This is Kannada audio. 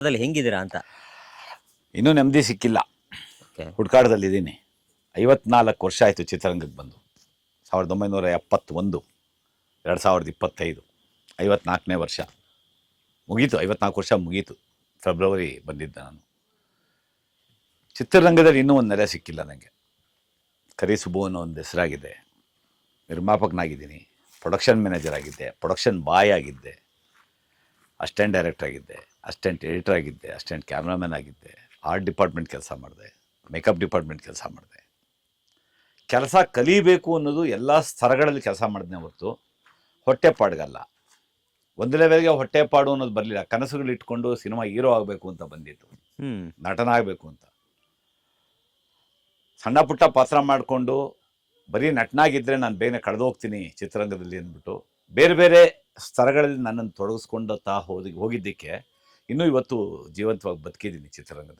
ಅದ್ರಲ್ಲಿ ಹೆಂಗಿದ್ದೀರಾ ಅಂತ? ಇನ್ನೂ ನೆಮ್ಮದಿ ಸಿಕ್ಕಿಲ್ಲ. ಓಕೆ. ಹುಡ್ಕಾಡದಲ್ಲಿದ್ದೀನಿ. ಐವತ್ನಾಲ್ಕು ವರ್ಷ ಆಯಿತು ಚಿತ್ರರಂಗಕ್ಕೆ ಬಂದು. ಸಾವಿರದ ಒಂಬೈನೂರ ಎಪ್ಪತ್ತೊಂದು ಎರಡು ಸಾವಿರದ ಇಪ್ಪತ್ತೈದು ಐವತ್ನಾಲ್ಕನೇ ವರ್ಷ. ಮುಗೀತು ಐವತ್ನಾಲ್ಕು ವರ್ಷ ಮುಗೀತು. ಫೆಬ್ರವರಿ ಬಂದಿದ್ದೆ ನಾನು. ಚಿತ್ರರಂಗದಲ್ಲಿ ಇನ್ನೂ ಒಂದು ನೆಲೆ ಸಿಕ್ಕಿಲ್ಲ ನನಗೆ ಕರಿ ಸುಬ್ಬು ಅನ್ನೋ ಒಂದು ಹೆಸರಾಗಿದೆ. ನಿರ್ಮಾಪಕನಾಗಿದ್ದೀನಿ ಪ್ರೊಡಕ್ಷನ್ ಮ್ಯಾನೇಜರ್ ಆಗಿದ್ದೆ ಪ್ರೊಡಕ್ಷನ್ ಬಾಯ್ ಆಗಿದ್ದೆ. ಅಸಿಸ್ಟೆಂಟ್ ಡೈರೆಕ್ಟರ್ ಆಗಿದ್ದೆ ಅಸ್ಟೆಂಟ್ ಎಡಿಟರ್ ಆಗಿದ್ದೆ ಅಸ್ಟೆಂಟ್ ಕ್ಯಾಮ್ರಾಮನ್ ಆಗಿದ್ದೆ ಆರ್ಟ್ ಡಿಪಾರ್ಟ್ಮೆಂಟ್ ಕೆಲಸ ಮಾಡಿದೆ ಮೇಕಪ್ ಡಿಪಾರ್ಟ್ಮೆಂಟ್ ಕೆಲಸ ಮಾಡಿದೆ. ಕೆಲಸ ಕಲಿಬೇಕು ಅನ್ನೋದು ಎಲ್ಲ ಸ್ತರಗಳಲ್ಲಿ ಕೆಲಸ ಮಾಡಿದ್ನೆ ಹೊರತು. ಹೊಟ್ಟೆಪಾಡ್ಗಲ್ಲ ಒಂದು ಲೆವೆಲ್ಗೆ ಹೊಟ್ಟೆಪಾಡು ಅನ್ನೋದು ಬರಲಿಲ್ಲ. ಕನಸುಗಳು ಇಟ್ಕೊಂಡು ಸಿನಿಮಾ ಹೀರೋ ಆಗಬೇಕು ಅಂತ ಬಂದಿತ್ತು ನಟನ ಆಗಬೇಕು ಅಂತ. ಸಣ್ಣ ಪುಟ್ಟ ಪಾತ್ರ ಮಾಡಿಕೊಂಡು ಬರೀ ನಟನಾಗಿದ್ದರೆ ನಾನು ಬೇಗನೆ ಕಳೆದೋಗ್ತೀನಿ ಚಿತ್ರರಂಗದಲ್ಲಿ ಅಂದ್ಬಿಟ್ಟು ಬೇರೆ ಬೇರೆ ಸ್ತರಗಳಲ್ಲಿ ನನ್ನನ್ನು ತೊಡಗಿಸ್ಕೊಂಡತ್ತಾ ಹೋದಿ ಹೋಗಿದ್ದಕ್ಕೆ ಇನ್ನೂ ಇವತ್ತು ಜೀವಂತವಾಗಿ ಬದುಕಿದ್ದೀನಿ ಚಿತ್ರರಂಗದಲ್ಲಿ.